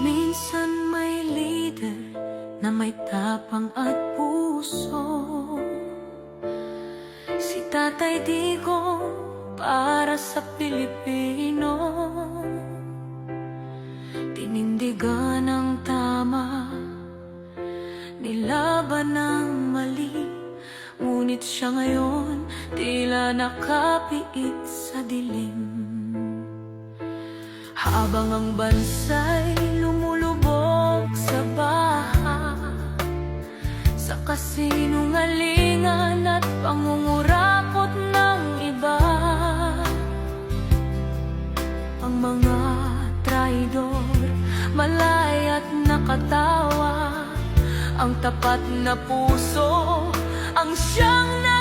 Minsan may leader na may tapang at puso Tatay Digo para sa Pilipino. Tinindigan ang tama Nilaban ang mali. Ngunit siya ngayon tila nakapiit sa dilim. Habang ang bansa'y lumulubog sa baha Sa kasinungalingan at pangungurakot ng iba. Ang mga traidor, malay at nakatawa. Ang tapat na puso, ang siyang nagdurusa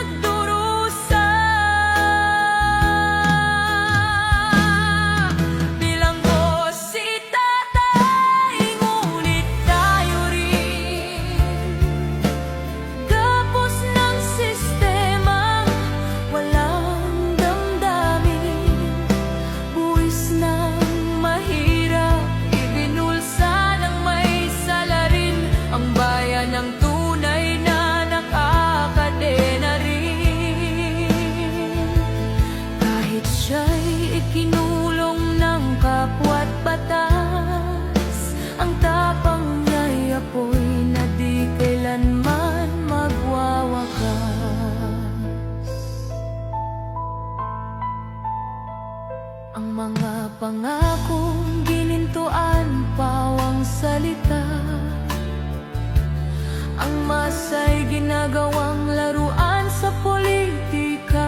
Ang mga pangakong ginintuan pawang salita. Ang masay ginagawang laruan sa politika.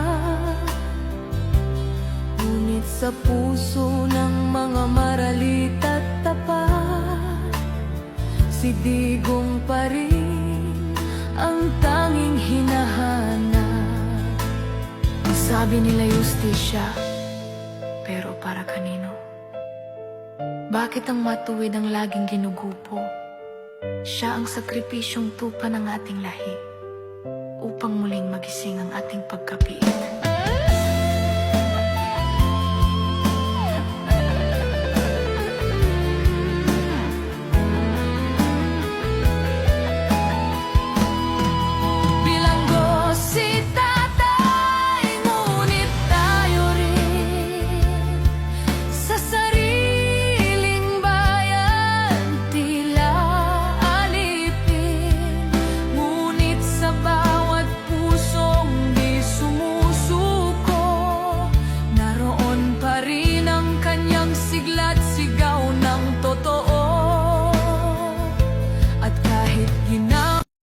Ngunit sa puso ng mga maralit at tapat Si Digong pa rin ang tanging hinahanap. Ang sabi nila justisya, para kanino? Bakit ang matuwid ang laging ginugupo? Siya ang sakripisyong tupa ng ating lahi upang muling magising ang ating pagkapiit.